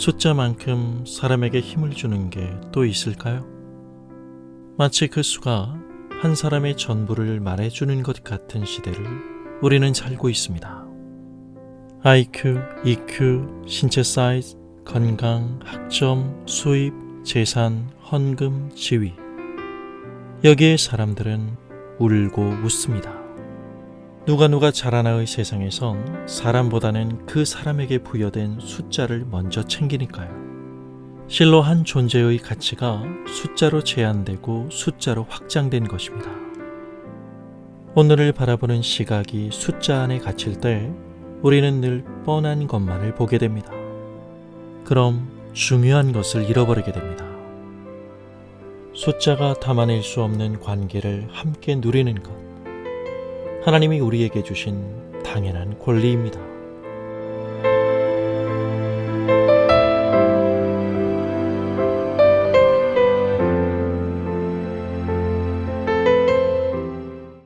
숫자만큼 사람에게 힘을 주는 게 또 있을까요? 마치 그 수가 한 사람의 전부를 말해주는 것 같은 시대를 우리는 살고 있습니다. IQ, EQ, 신체 사이즈, 건강, 학점, 수입, 재산, 헌금, 지위. 여기에 사람들은 울고 웃습니다. 누가 누가 자라나의 세상에선 사람보다는 그 사람에게 부여된 숫자를 먼저 챙기니까요. 실로 한 존재의 가치가 숫자로 제한되고 숫자로 확장된 것입니다. 오늘을 바라보는 시각이 숫자 안에 갇힐 때 우리는 늘 뻔한 것만을 보게 됩니다. 그럼 중요한 것을 잃어버리게 됩니다. 숫자가 담아낼 수 없는 관계를 함께 누리는 것. 하나님이 우리에게 주신 당연한 권리입니다.